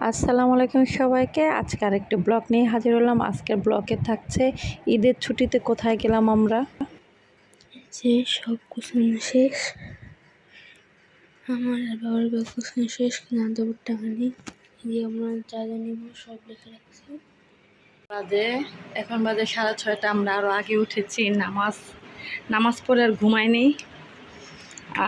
আসসালামু আলাইকুম সবাইকে। আজকে আরেকটি ব্লগ নিয়ে হাজির হলাম। আজকের ব্লগে থাকছে ঈদের ছুটিতে কোথায় গেলাম আমরা? যে সব গোছানো শেষ। আমার আর বাবার ব্যাগ গোছানো শেষ না দেবর টাকা নেই যে আমরা জায়গা নিব সব লিখে রাখছি। বাজে এখন বাজে সাড়ে ছয়টা। আমরা আরও আগে উঠেছি নামাজ নামাজ পড়ে আর ঘুমাইনি।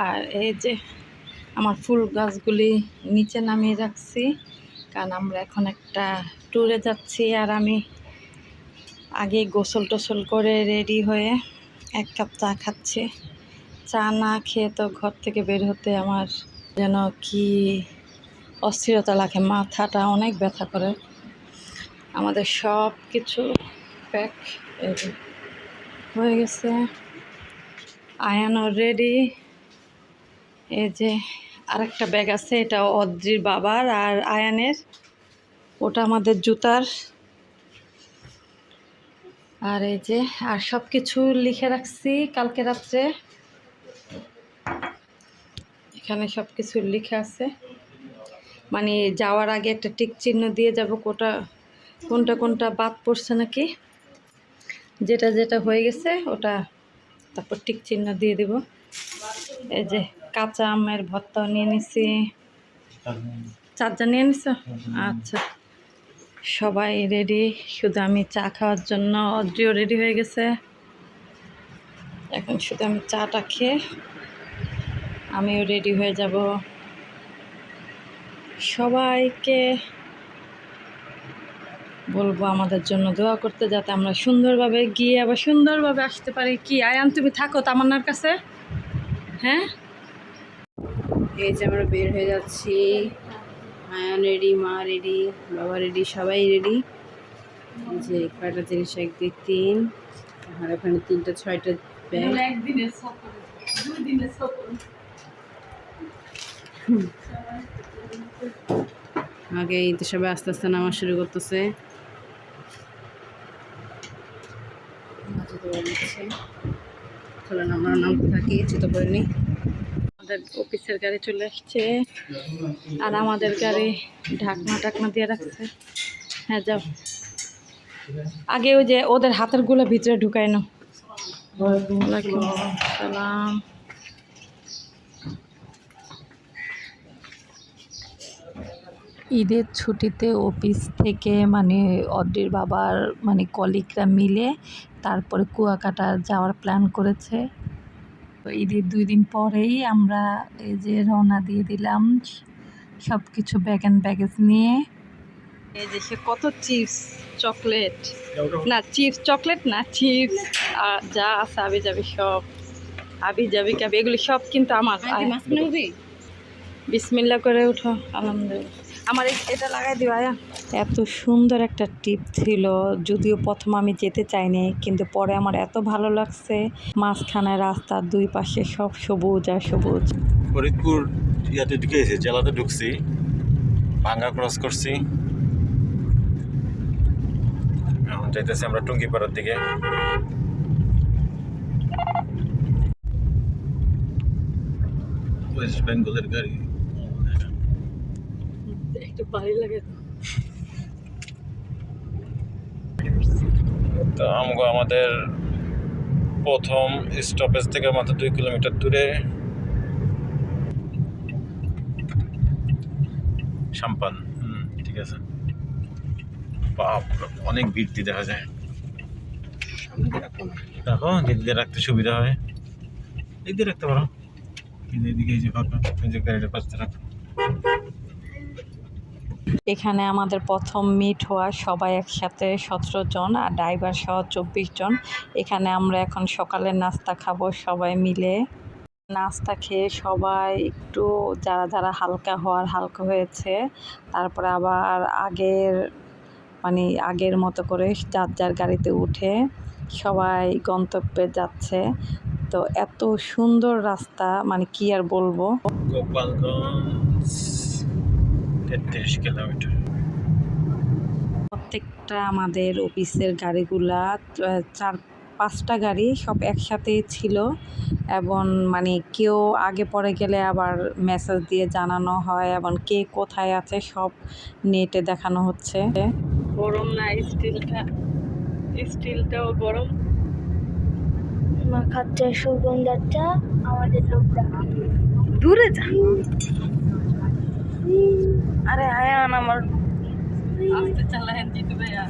আর এই যে আমার ফুল গাছগুলি নিচে নামিয়ে রাখছি। কারণ আমরা এখন একটা ট্যুরে যাচ্ছি আর আমি আগে গোসল টোসল করে রেডি হয়ে এক কাপ চা খাচ্ছি। চা না খেয়ে তো ঘর থেকে বের হতে আমার যেন কি অস্থিরতা লাগে, মাথাটা অনেক ব্যথা করে। আমাদের সব কিছু প্যাক হয়ে গেছে। আয়ানও রেডি এই যে আরেকটা ব্যাগ আছে, এটা অদ্রির বাবার আর আয়ানের। ওটা আমাদের জুতার। আর এই যে, আর সব কিছু লিখে রাখছি কালকে রাত্রে। এখানে সব কিছু লিখে আছে। মানে যাওয়ার আগে একটা টিক চিহ্ন দিয়ে যাব, কোটা, কোনটা কোনটা বাদ পড়ছে নাকি? যেটা যেটা হয়ে গেছে, ওটা তারপর টিক চিহ্ন দিয়ে দেব। এই যে কাঁচা আমের ভর্তাও নিয়ে নিছি। চারটা নিয়ে নিছ? আচ্ছা। সবাই রেডি শুধু আমি চা খাওয়ার জন্য অদ্রিও রেডি হয়ে গেছে। এখন শুধু আমি চাটা খেয়ে আমিও রেডি হয়ে যাব। সবাইকে বলব আমাদের জন্য দোয়া করতে যাতে আমরা সুন্দরভাবে গিয়ে আবার সুন্দরভাবে আসতে পারি। কি, আয়ান, তুমি থাকো তামান্নার কাছে? হ্যাঁ? এই যে আমরা বের হয়ে যাচ্ছি। আয়ান রেডি মা রেডি বাবা রেডি সবাই রেডি যে কয়টা জিনিস? এক দুই তিন। আর ওখানে তিনটা ছয়টা ব্যাগ একদিনের সফর দুই দিনের সফর আগে এই তো সবাই আস্তে আস্তে নামা শুরু করতেছে। চলেন আমরা নামতে থাকি চিন্তা করিনি। আমাদের অফিসের গাড়ি চলে আসছে। আর আমাদের গাড়ি ঢাকনা টাকনা দিয়ে রাখছে। হ্যাঁ যাও। আগে ওই যে ওদের হাতেরগুলো ভিতরে ঢুকায় না সালাম ঈদের ছুটিতে অফিস থেকে মানে অদ্রির বাবার মানে কলিগরা মিলে তারপরে কুয়াকাটা যাওয়ার প্ল্যান করেছে। তো ঈদের দুই দিন পরেই আমরা এই যে রওনা দিয়ে দিলাম সব কিছু ব্যাগ অ্যান্ড ব্যাগেজ নিয়ে। এই যে সে কত চিপস চকলেট না চিপস চকলেট না চিপস যা আছে আবি যাবি সব। আবি যাবি কাবি, এগুলি সব কিন্তু আমার। বিসমিল্লা করে উঠো আলহামদুলিল্লাহ। আমার এই- এটা লাগাই দিও আয়া। এত সুন্দর একটা টিপ ছিল যদিও প্রথম আমি যেতে চাইনি কিন্তু পরে আমার এত ভালো লাগছে। মাঝখানে রাস্তার দুই পাশে সব সবুজ আর সবুজ। ফরিদপুর ইয়াতে ঢুকেছি জেলাতে ঢুকছি ভাঙ্গা ক্রস করছি। এখন যাইতেছি আমরা টুঙ্গিপাড়ার দিকে। ওয়েস্ট বেঙ্গলের গাড়ি। একটু ভালো লাগে। তো আমগো আমাদের প্রথম স্টপেজ থেকে মাত্র দুই কিলোমিটার দূরে সাম্পান। হুম ঠিক আছে। বাপ অনেক ভিড়তি দেখা যায়। দেখো দিদিদের রাখতে সুবিধা হয় দিদি রাখতে পারো। এদিকে এই যে ফাঁকা এই যে গাড়িটা পাশে রাখো। এখানে আমাদের প্রথম মিট হওয়া সবাই একসাথে সতেরো জন আর ড্রাইভার সহ চব্বিশ জন। এখানে আমরা এখন সকালের নাস্তা খাব সবাই মিলে। নাস্তা খেয়ে সবাই একটু যারা যারা হালকা হওয়ার হালকা হয়েছে, তারপরে আবার আগের মানে আগের মতো করে যার যার গাড়িতে উঠে সবাই গন্তব্যে যাচ্ছে। তো এত সুন্দর রাস্তা মানে কি আর বলব? গোপালগঞ্জ। তেত্রিশ কিলোমিটার প্রত্যেকটা আমাদের অফিসের গাড়িগুলা চার পাঁচটা গাড়ি সব একসাথেই ছিল এবং মানে কেউ আগে পরে গেলে আবার মেসেজ দিয়ে জানানো হয় এবং কে কোথায় আছে সব নেটে দেখানো হচ্ছে। গরম না স্টিলটা স্টিলটাও গরম। মাখাচ্ছে সুগন্ধাটা আমাদের লোকটা দূরে যা। আরে আয়ান আমার আস্তে চালায়েন জিতু ভাইয়া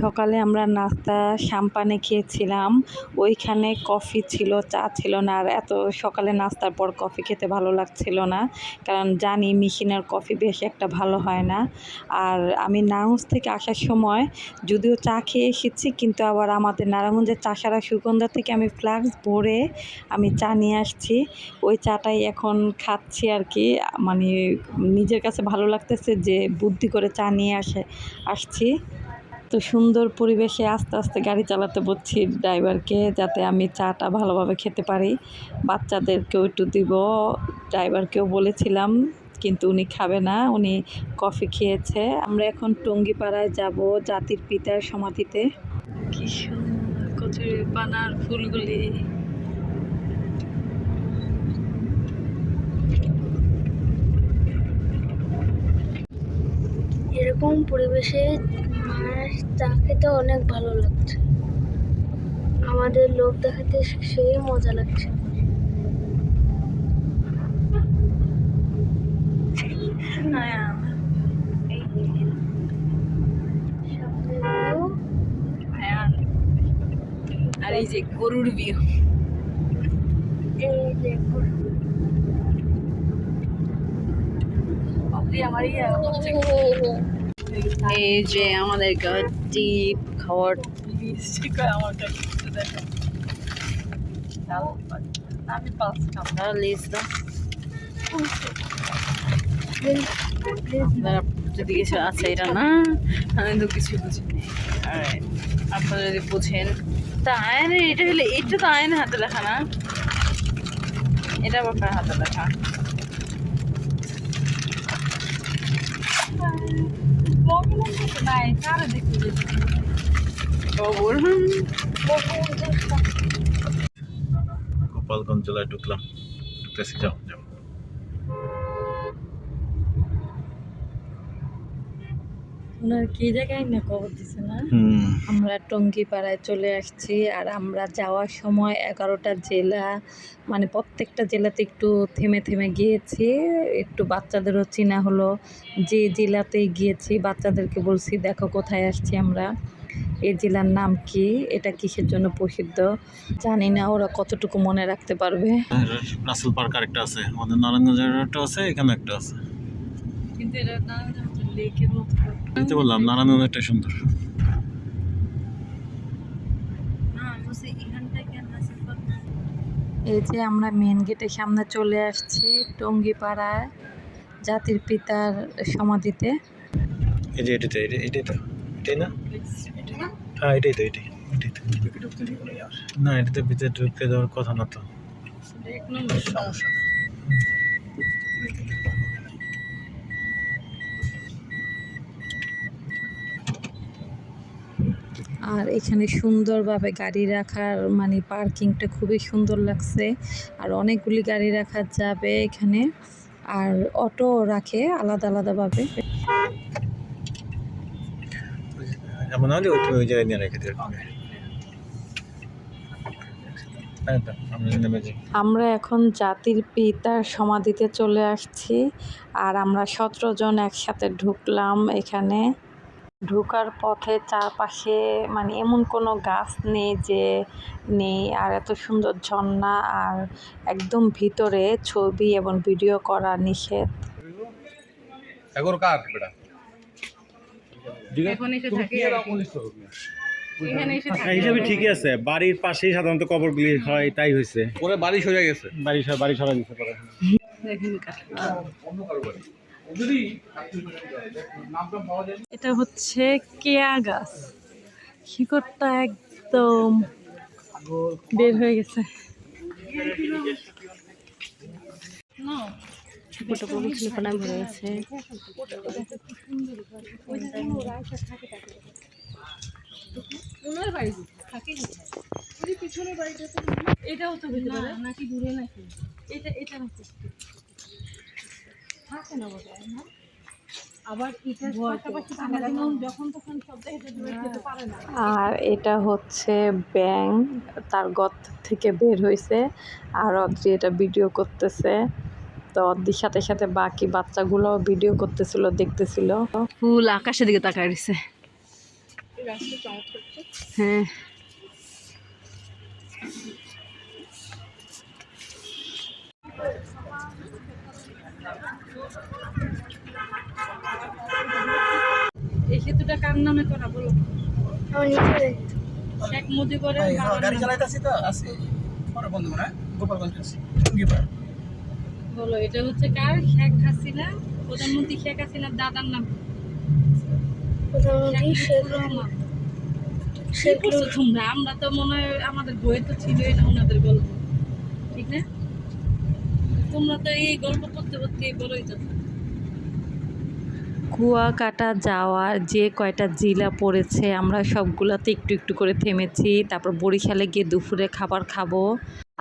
সকালে আমরা নাস্তা, শ্যাম্পানে খেয়েছিলাম। ওইখানে কফি ছিল, চা ছিল না। আর এত সকালে নাস্তার পর কফি খেতে ভালো লাগছিল না। কারণ জানি মেশিনের কফি বেশ একটা ভালো হয় না। আর আমি নারায়ণগঞ্জ থেকে আসার সময় যদিও চা খেয়ে এসেছি, কিন্তু আবার আমাদের নারায়ণগঞ্জের চাষারা সুগন্ধা থেকে আমি ফ্লাক্স ভরে আমি চা নিয়ে আসছি। ওই চাটাই এখন খাচ্ছি আর কি। মানে নিজের কাছে ভালো লাগতেছে যে বুদ্ধি করে চা নিয়ে আসে, আসছি। তো সুন্দর পরিবেশে আস্তে আস্তে গাড়ি চালাতে বলছি ড্রাইভারকে যাতে আমি চাটা ভালোভাবে খেতে পারি। বাচ্চাদেরকেও একটু দিব। ড্রাইভারকেও বলেছিলাম, কিন্তু উনি খাবে না, উনি কফি খেয়েছে। আমরা এখন টঙ্গিপাড়ায় যাব জাতির পিতার সমাধিতে। কি সুন্দর কচুরি পানার ফুলগুলি। এরকম পরিবেশে চা খেতে অনেক ভালো লাগছে। আমাদের লোক দেখাতে সেই মজা লাগছে। আর এই যে গরুর বিয়ে। এই আমার ইয়ে এই যে আমাদের গাড়ি খাওয়ার মিষ্টি করে আমার কাছে একটু দেখো ডাল পাক। আমি পাঁচ খাব লিস দাও যদি কিছু আছে, এটা না, আমি তো কিছু বুঝিনি আপনারা যদি বুঝেন, তা আয়নের, এটা হলে, এটা তো আয়নের হাতে লেখা না। এটা কার হাতে লেখা? গোপালগঞ্জ জেলায় ঢুকলাম। ঢুকতেছি যাও যাও। ওনার কি জায়গায় না খবর দিছে না? আমরা টঙ্গিপাড়ায় চলে আসছি আর আমরা যাওয়ার সময় এগারোটা জেলা মানে প্রত্যেকটা জেলাতে একটু থেমে থেমে গিয়েছি। একটু বাচ্চাদেরও চেনা হলো। যে জেলাতেই গিয়েছি বাচ্চাদেরকে বলছি দেখো কোথায় আসছি আমরা? এই জেলার নাম কি? এটা কিসের জন্য প্রসিদ্ধ? জানি না ওরা কতটুকু মনে রাখতে পারবে। রাসেল পার্ক আরেকটা আছে। আমাদের নারায়ণগঞ্জের একটা আছে এখানে একটা আছে। কিন্তু এটা লেকের মতো বুঝতে বললাম নারায়ণগঞ্জেরটা সুন্দর। এই যে আমরা মেন গেটের সামনে চলে আসছি টঙ্গিপাড়ায় জাতির পিতার সমাধিতে। এই যে এটা এটাই তো এটাই না? হ্যাঁ এটাই তো এটাই তো। না এটাতে ভিতরে ঢুকে যাওয়ার কথা না তো। সমস্যা। আর এখানে সুন্দরভাবে গাড়ি রাখার মানে পার্কিংটা খুবই সুন্দর লাগছে। আর অনেকগুলি গাড়ি রাখা যাবে এখানে। আর অটো রাখে আলাদা আলাদাভাবে। হ্যাঁ আমরা এখন জাতির পিতার সমাধিতে চলে আসছি। আর আমরা সতেরো জন একসাথে ঢুকলাম এখানে। ঢোকার পথে চারপাশে মানে এমন কোনো গাছ নেই যে নেই আর এত সুন্দর ঝর্ণা আর একদম ভিতরে ছবি এবং ভিডিও করা নিষেধ। এগারো কার বেটা? এখন এসে থাকে এখানে এসে থাকে। হিসাবে ঠিকই আছে। বাড়ির পাশেই সাধারণত কবরগুলি হয় তাই হয়েছে। পরে বাড়ি গেছে। বাড়ি বাড়ি সরাই দিতে পারে। দেখেন অন্য কারও বাড়ি। যদি নামটা পাওয়া যায় এটা হচ্ছে কেয়া গাছ। শিকড়টা একদম বের হয়ে গেছে। ছিল ভরে এটাও তো নাকি দূরে নাকি? এটা এটা নাকি থাকে না বোধ হয় না। আর এটা হচ্ছে ব্যাং তার গত থেকে বের হয়েছে আর অদ্রি এটা ভিডিও করতেছে। তো অদ্রির সাথে সাথে বাকি বাচ্চাগুলো ভিডিও করতেছিল দেখতেছিল। ফুল আকাশের দিকে তাকায় রয়েছে হ্যাঁ। এই সেতুটা কার নামে করা বলো? আমার শেখ মুজিবুরের গাড়ি নামে। তো আছে পরে বন্ধু না? গোপালগঞ্জ আছে বলো এটা হচ্ছে কার? শেখ হাসিনা প্রধানমন্ত্রী শেখ হাসিনার দাদার নাম। প্রধানমন্ত্রী শেখ রহমান শেখ তোমরা? আমরা তো মনে হয় আমাদের বইয়ে তো ছিলই না ওনাদের গল্প। ঠিক না? তোমরা তো এই গল্প করতে করতে বড়ই যাচ্ছ কুয়াকাটা যাওয়ার যে কয়টা জেলা পড়েছে, আমরা সবগুলাতে একটু একটু করে থেমেছি। তারপর বরিশালে গিয়ে দুপুরে খাবার খাব।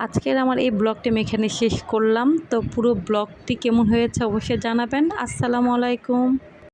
আজকের আমার এই ব্লগটি আমি এখানে শেষ করলাম। তো পুরো ব্লগটি কেমন হয়েছে অবশ্যই জানাবেন। আসসালামু আলাইকুম।